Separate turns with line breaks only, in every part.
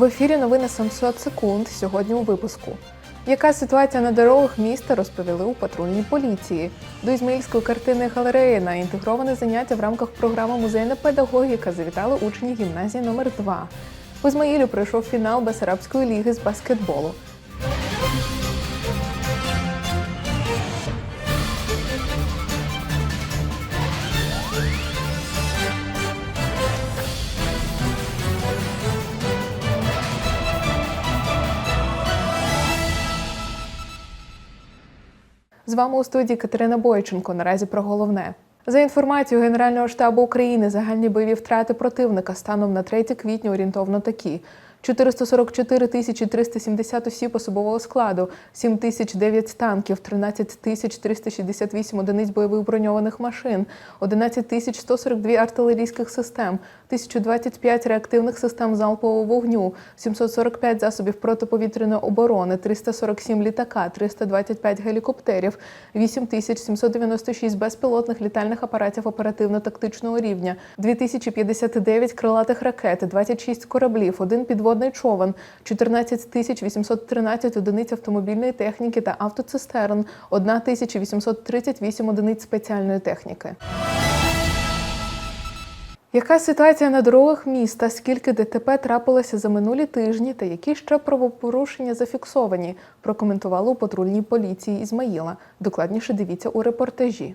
В ефірі новини 700 секунд сьогодні у випуску. Яка ситуація на дорогах міста розповіли у патрульній поліції? До Ізмаїльської картини галереї на інтегроване заняття в рамках програми Музейна педагогіка завітали учні гімназії номер 2 В Ізмаїлю пройшов фінал Басарабської ліги з баскетболу. З вами у студії Катерина Бойченко. Наразі про головне. За інформацією Генерального штабу України, загальні бойові втрати противника станом на 3 квітня орієнтовно такі: 444 тисячі 370 осіб особового складу, 7 тисяч 9 танків, 13 тисяч 368 одиниць бойових броньованих машин, 11 тисяч 142 артилерійських систем, 1025 реактивних систем залпового вогню, 745 засобів протиповітряної оборони, 347 літака, 325 гелікоптерів, 8796 безпілотних літальних апаратів оперативно-тактичного рівня, 2059 крилатих ракет, 26 кораблів, один підводний човен, 14 813 одиниць автомобільної техніки та автоцистерн, 1838 одиниць спеціальної техніки. Яка ситуація на дорогах міста? Скільки ДТП трапилося за минулі тижні та які ще правопорушення зафіксовані? Прокоментували у патрульній поліції Ізмаїла. Докладніше дивіться у репортажі.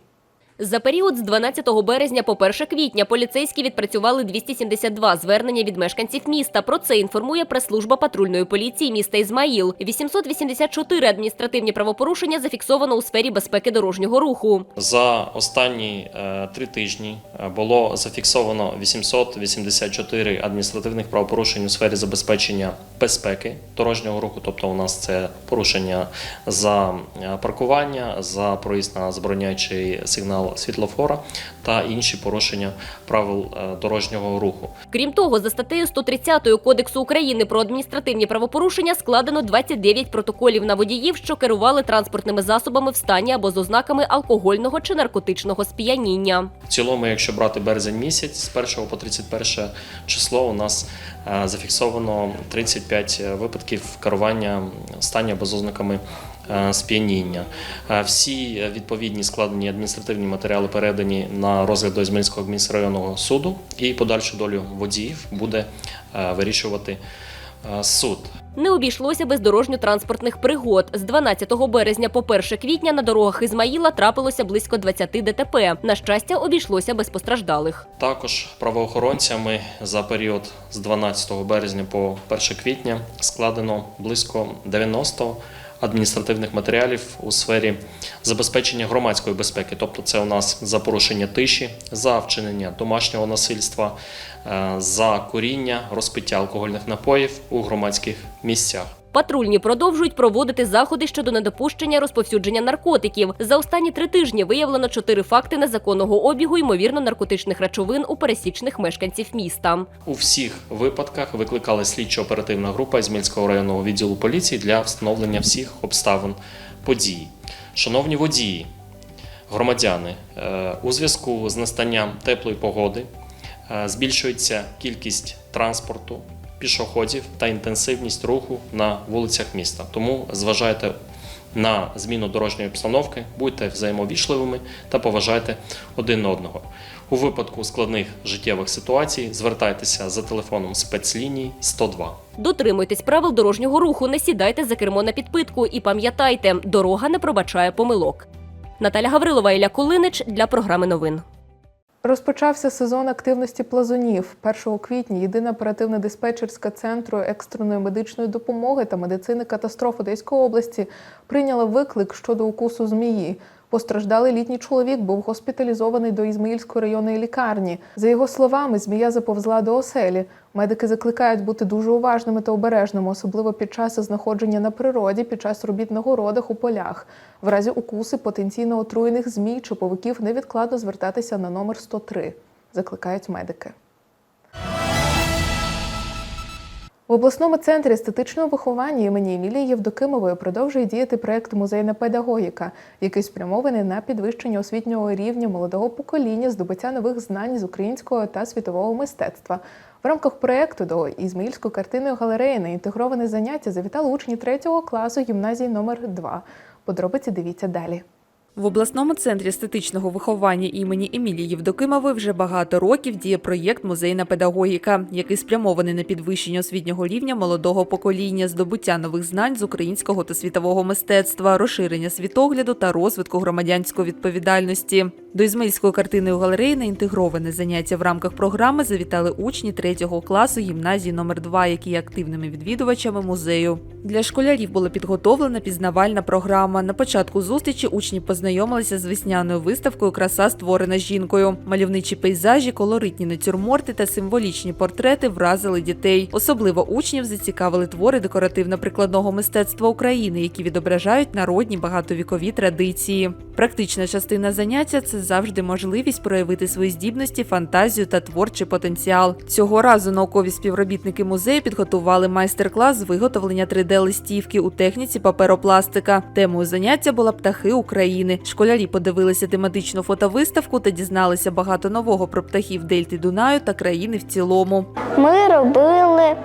За період з 12 березня по 1 квітня поліцейські відпрацювали 272 звернення від мешканців міста. Про це інформує прес-служба патрульної поліції міста Ізмаїл. 884 адміністративні правопорушення зафіксовано у сфері безпеки дорожнього руху.
За останні е, три тижні е, було зафіксовано 884 адміністративних правопорушень у сфері забезпечення безпеки дорожнього руху. Тобто, у нас це порушення за е, паркування, за проїзд на забороняючий сигнал світлофора та інші порушення правил е, дорожнього руху.
Крім того, за статтею 130 Кодексу України про адміністративні правопорушення складено 29 протоколів на водіїв, що керували транспортними засобами в стані або з ознаками алкогольного чи наркотичного сп'яніння.
В цілому, якщо брати березень місяць, з 1 по 31 число у нас е, зафіксовано 35 випадків керування стані або з ознаками е, сп'яніння. Е, Всі відповідні складені адміністративні матеріали передані на розгляд до Ізмаїльського міськрайонного суду і подальшу долю водіїв буде е, вирішувати е, суд.
Не обійшлося без дорожньо-транспортних пригод. З 12 березня по 1 квітня на дорогах Ізмаїла трапилося близько 20 ДТП. На щастя, обійшлося без постраждалих.
Також правоохоронцями за період з 12 березня по 1 квітня складено близько 90 адміністративних матеріалів у сфері забезпечення громадської безпеки. Тобто, це у нас за порушення тиші, за вчинення домашнього насильства, е, за куріння, розпиття алкогольних напоїв у громадських місцях.
Патрульні продовжують проводити заходи щодо недопущення розповсюдження наркотиків. За останні три тижні виявлено чотири факти незаконного обігу ймовірно наркотичних речовин у пересічних мешканців міста.
У всіх випадках викликали слідчо-оперативна група Ізмільського районного відділу поліції для встановлення всіх обставин події. Шановні водії, громадяни, е, у зв'язку з настанням теплої погоди е, збільшується кількість транспорту, пішоходів та інтенсивність руху на вулицях міста. Тому зважайте на зміну дорожньої обстановки, будьте взаємовічливими та поважайте один одного. У випадку складних життєвих ситуацій звертайтеся за телефоном спецлінії 102.
Дотримуйтесь правил дорожнього руху, не сідайте за кермо на підпитку і пам'ятайте, дорога не пробачає помилок. Наталя Гаврилова, Ілля Кулинич для програми новин.
Розпочався сезон активності плазунів. 1 квітня єдина оперативна диспетчерська центру екстреної медичної допомоги та медицини катастроф Одеської області прийняла виклик щодо укусу змії. Постраждалий літній чоловік був госпіталізований до Ізмаїльської районної лікарні. За його словами, змія заповзла до оселі. Медики закликають бути дуже уважними та обережними, особливо під час знаходження на природі, під час робіт на городах у полях. В разі укуси потенційно отруєних змій чи павуків невідкладно звертатися на номер 103, закликають медики. В обласному центрі естетичного виховання імені Емілії Євдокимової продовжує діяти проект Музейна педагогіка, який спрямований на підвищення освітнього рівня молодого покоління, здобуття нових знань з українського та світового мистецтва. В рамках проекту до Ізмаїльської картинної галереї на інтегроване заняття завітали учні 3 класу гімназії номер 2 Подробиці дивіться далі.
В обласному центрі естетичного виховання імені Емілії Євдокимової вже багато років діє проєкт Музейна педагогіка, який спрямований на підвищення освітнього рівня молодого покоління, здобуття нових знань з українського та світового мистецтва, розширення світогляду та розвитку громадянської відповідальності. До Ізмаїльської картинної галереї на інтегроване заняття в рамках програми завітали учні 3 класу гімназії номер 2 які є активними відвідувачами музею. Для школярів була підготовлена пізнавальна програма. На початку зустрічі учні познайомилися з весняною виставкою Краса створена жінкою. Мальовничі пейзажі, колоритні натюрморти та символічні портрети вразили дітей. Особливо учнів зацікавили твори декоративно-прикладного мистецтва України, які відображають народні багатовікові традиції. Практична частина заняття це завжди можливість проявити свої здібності, фантазію та творчий потенціал. Цього разу наукові співробітники музею підготували майстер-клас з виготовлення 3D-листівки у техніці паперопластика. Темою заняття була птахи України. Школярі подивилися тематичну фотовиставку та дізналися багато нового про птахів Дельти Дунаю та країни в цілому.
Ми робили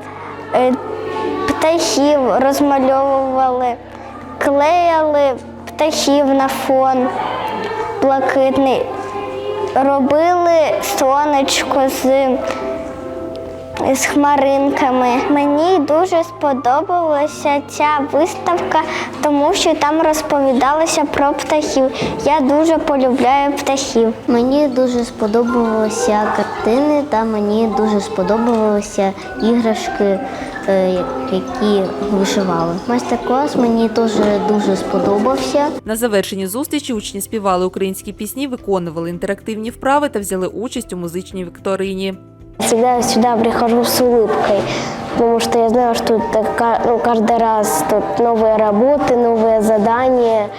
е, птахів, розмальовували, клеїли птахів на фон блакитний, робили сонечко з, з хмаринками. Мені дуже сподобалася ця виставка, тому що там розповідалося про птахів. Я дуже полюбляю птахів. Мені дуже сподобалися картини та мені дуже сподобалися іграшки, е, які вишивали. Майстер-клас мені теж дуже сподобався.
На завершенні зустрічі учні співали українські пісні, виконували інтерактивні вправи та взяли участь у музичній вікторині.
Всегда сюда прихожу с улыбкой, потому что я знаю, что это ка- ну, каждый раз тут новые работы, новые задания.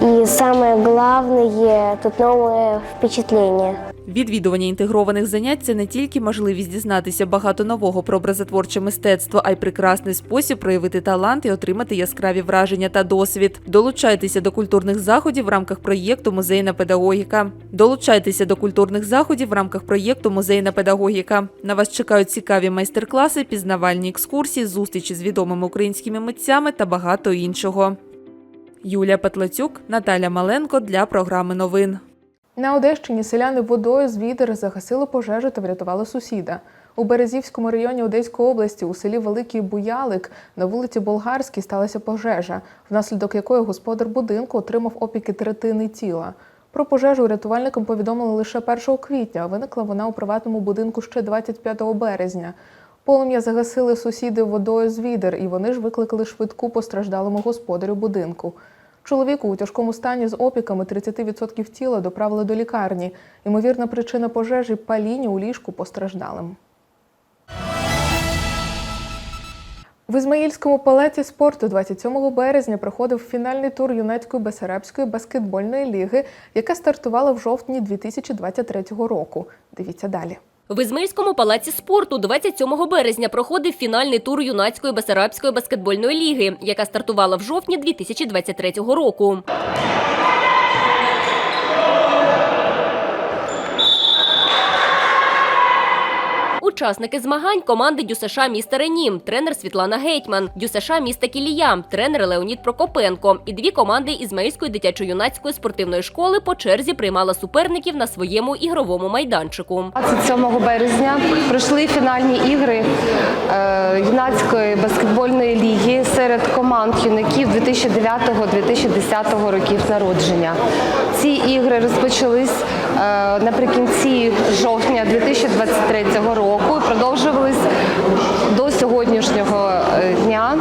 И самое главное, тут новые впечатления.
Відвідування інтегрованих занять це не тільки можливість дізнатися багато нового про образотворче мистецтво, а й прекрасний спосіб проявити талант і отримати яскраві враження та досвід. Долучайтеся до культурних заходів в рамках проєкту Музейна педагогіка. Долучайтеся до культурних заходів в рамках проєкту Музейна педагогіка. На вас чекають цікаві майстер-класи, пізнавальні екскурсії, зустрічі з відомими українськими митцями та багато іншого. Юлія Петлацюк, Наталя Маленко для програми новин.
На Одещині селяни водою з відер загасили пожежу та врятували сусіда. У Березівському районі Одеської області у селі Великий Буялик на вулиці Болгарській сталася пожежа, внаслідок якої господар будинку отримав опіки третини тіла. Про пожежу рятувальникам повідомили лише 1 квітня, виникла вона у приватному будинку ще 25 березня. Полум'я загасили сусіди водою з відер, і вони ж викликали швидку постраждалому господарю будинку. Чоловіку у тяжкому стані з опіками 30% тіла доправили до лікарні. Ймовірна причина пожежі паління у ліжку постраждалим. В Ізмаїльському палаці спорту 27 березня проходив фінальний тур юнацької Бесарабської баскетбольної ліги, яка стартувала в жовтні 2023 року. Дивіться далі.
В Ізмельському палаці спорту 27 березня проходив фінальний тур юнацької Бесарабської баскетбольної ліги, яка стартувала в жовтні 2023 року. Учасники змагань команди ДЮСШ міста Ренім, тренер Світлана Гетьман, ДЮСШ міста Кілія, тренер Леонід Прокопенко і дві команди Ізмаїльської дитячо-юнацької спортивної школи по черзі приймала суперників на своєму ігровому майданчику.
27 березня пройшли фінальні ігри е, юнацької баскетбольної ліги серед команд юнаків 2009-2010 років народження. Ці ігри розпочались наприкінці жовтня 2023 року і продовжувались до сьогоднішнього е, дня.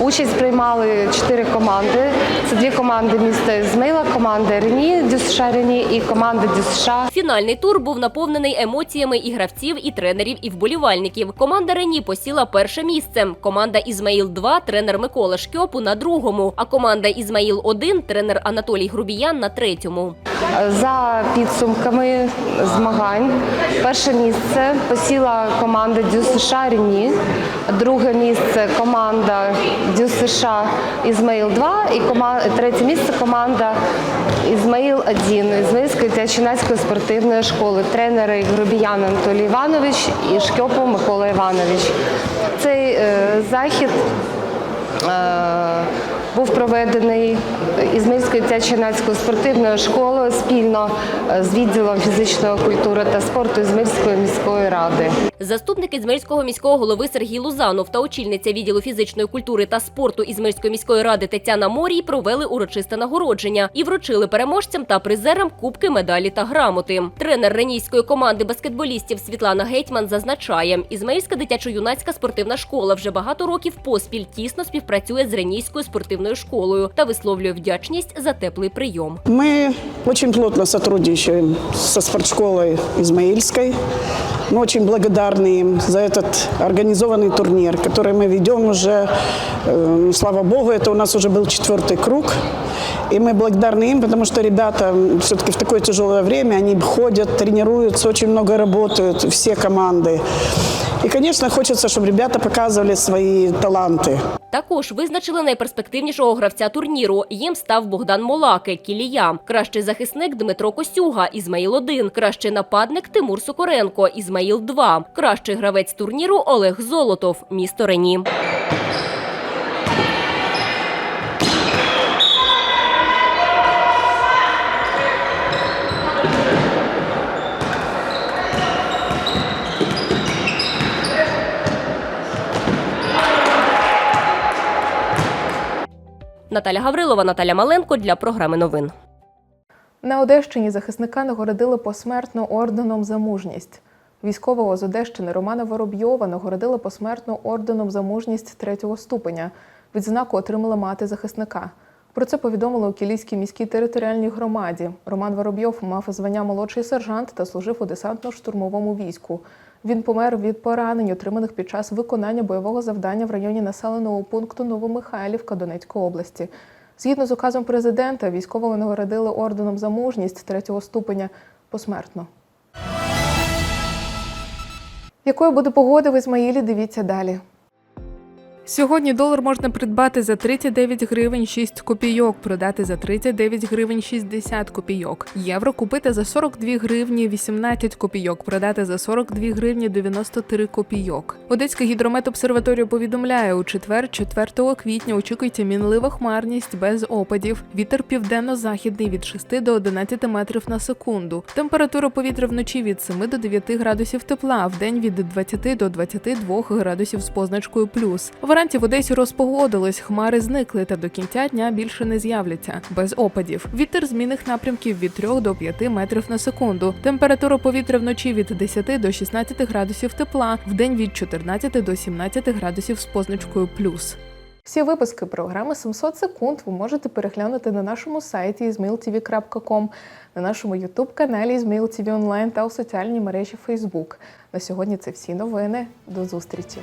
Участь приймали чотири команди. Це дві команди міста Змила, команда Рені, Дюсша Рені і команда ДЮСШ
Фінальний тур був наповнений емоціями і гравців, і тренерів, і вболівальників. Команда Рені посіла перше місце. Команда Ізмаїл 2 тренер Микола Шкьопу на другому. А команда Ізмаїл 1 тренер Анатолій Грубіян на третьому.
За підсумками змагань, перше місце посіла команда Дю США Рені, друге місце команда Дю США Ізмаїл 2 і третє місце команда Ізмаїл 1 Ізмаїльської Тячинацької спортивної школи. Тренери Грубіян Анатолій Іванович і Шкьопов Микола Іванович. Цей е, захід е, був проведений Ізмаїльською Тячинацькою спортивною школою спільно е, з відділом фізичної культури та спорту Ізмаїльської міської ради.
Заступник Ізмельського міського голови Сергій Лузанов та очільниця відділу фізичної культури та спорту Ізмельської міської ради Тетяна Морій провели урочисте нагородження і вручили переможцям та призерам кубки, медалі та грамоти. Тренер ренійської команди баскетболістів Світлана Гетьман зазначає, Ізмаїльська дитячо-юнацька спортивна школа вже багато років поспіль тісно співпрацює з ренійською спортивною школою та висловлює вдячність за теплий прийом.
Мы очень плотно сотрудничаем со спортшколой Измаильской. Мы очень благодарны им за этот организованный турнир, который мы ведем уже, э, слава богу, это у нас уже был четвертый круг. И мы благодарны им, потому что ребята все-таки в такое тяжелое время, они ходят, тренируются, очень много работают, все команды. И, конечно, хочется, чтобы ребята показывали свои таланты.
Також визначили найперспективнішого гравця турніру. Їм став Богдан Молаки, Кілія. Кращий захисник Дмитро Косюга, Ізмаїл 1 Кращий нападник Тимур Сокоренко, Ізмаїл 2 Кращий гравець турніру Олег Золотов, місто Рені. Наталя Гаврилова, Наталя Маленко для програми новин.
На Одещині захисника нагородили посмертно орденом за мужність. Військового з Одещини Романа Воробйова нагородили посмертно орденом за мужність третього ступеня. Відзнаку отримала мати захисника. Про це повідомили у Кілійській міській територіальній громаді. Роман Воробйов мав звання молодший сержант та служив у десантно-штурмовому війську. Він помер від поранень, отриманих під час виконання бойового завдання в районі населеного пункту Новомихайлівка Донецької області. Згідно з указом президента, військового нагородили орденом за мужність третього ступеня посмертно. Якою буде погода в Ізмаїлі? Дивіться далі. Сьогодні долар можна придбати за 39 гривень 6 копійок, продати за 39 гривень 60 копійок. Євро купити за 42 гривні 18 копійок, продати за 42 гривні 93 копійок. Одеська гідрометобсерваторія повідомляє, у четвер, 4 квітня очікується мінлива хмарність без опадів. Вітер південно-західний від 6 до 11 метрів на секунду. Температура повітря вночі від 7 до 9 градусів тепла, в день від 20 до 22 градусів з позначкою плюс. Вранці в Одесі розпогодилось, хмари зникли та до кінця дня більше не з'являться. Без опадів. Вітер змінних напрямків від 3 до 5 метрів на секунду. Температура повітря вночі від 10 до 16 градусів тепла, в день від 14 до 17 градусів з позначкою плюс. Всі випуски програми 700 секунд ви можете переглянути на нашому сайті izmailtv.com, на нашому youtube каналі Izmail TV Online та у соціальній мережі Facebook. На сьогодні це всі новини. До зустрічі!